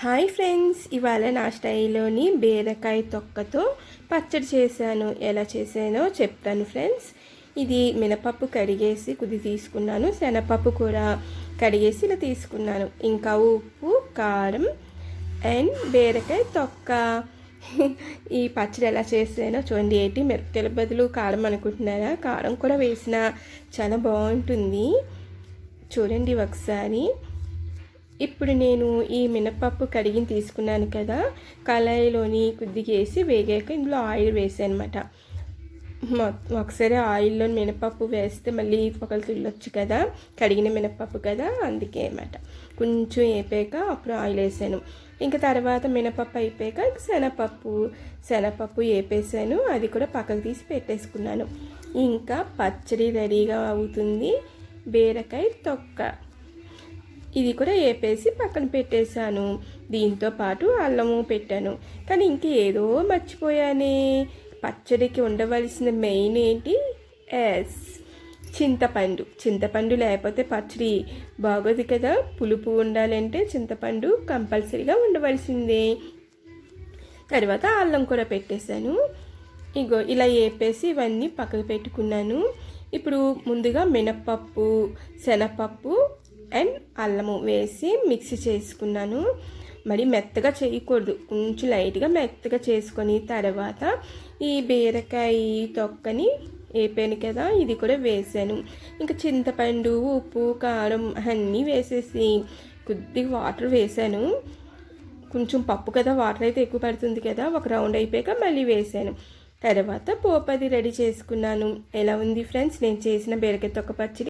Hi friends ఇవాళ నా స్టైల్లోని బీరకాయ తొక్కతో పచ్చడి చేశాను. ఎలా చేశానో చెప్తాను ఫ్రెండ్స్. ఇది మినపప్పు కడిగేసి కొద్ది తీసుకున్నాను. శనపప్పు కూడా కడిగేసి ఇలా తీసుకున్నాను. ఇంకా ఉప్పు కారం అండ్ బీరకాయ తొక్క. ఈ పచ్చడి ఎలా చేసానో చూడండి. ఏంటి? మిరపకాయల బదులు కారం అనుకుంటున్నారా? కారం కూడా వేసిన చాలా బాగుంటుంది. చూడండి ఒకసారి. ఇప్పుడు నేను ఈ మినపప్పు కడిగిన తీసుకున్నాను కదా కళాయిలోని కొద్దిగా వేసి వేగాక ఇందులో ఆయిల్ వేసాను అనమాట ఒకసారి ఆయిల్లో మినపప్పు వేస్తే మళ్ళీ ఒకరు తిల్లొచ్చు కదా కడిగిన మినపప్పు కదా అందుకే అనమాట. కొంచెం వేపాక అప్పుడు ఆయిల్ వేసాను. ఇంకా తర్వాత మినపప్పు అయిపోయాక శనపప్పు శనపప్పు వేపేసాను అది కూడా పక్కకు తీసి పెట్టేసుకున్నాను. ఇంకా పచ్చడి రెడీగా అవుతుంది బీరకాయ తొక్క. ఇది కూడా వేపేసి పక్కన పెట్టేశాను. దీంతో పాటు అల్లము పెట్టాను. కానీ ఇంక ఏదో మర్చిపోయానే. పచ్చడికి ఉండవలసిన మెయిన్ ఏంటి? ఎస్. చింతపండు. చింతపండు లేకపోతే పచ్చడి బాగోదు కదా. పులుపు ఉండాలంటే చింతపండు కంపల్సరీగా ఉండవలసిందే. తర్వాత అల్లం కూడా పెట్టేశాను. ఇగో ఇలా వేపేసి ఇవన్నీ పక్కకు పెట్టుకున్నాను. ఇప్పుడు ముందుగా మినప్పప్పు శనగపప్పు అండ్ అల్లము వేసి మిక్సీ చేసుకున్నాను. మరి మెత్తగా చేయకూడదు. కొంచెం లైట్గా మెత్తగా చేసుకొని తర్వాత ఈ బీరకాయ తొక్కని వేపాను కదా ఇది కూడా వేసాను. ఇంకా చింతపండు ఉప్పు కారం అన్నీ వేసేసి కొద్దిగా వాటర్ వేసాను. కొంచెం పప్పు కదా వాటర్ అయితే ఎక్కువ పడుతుంది కదా ఒక రౌండ్ అయిపోయాక మళ్ళీ వేసాను. తర్వాత పోపది రెడీ చేసుకున్నాను. ఎలా ఉంది ఫ్రెండ్స్? నేను చేసిన బీరకాయ తొక్క పచ్చడి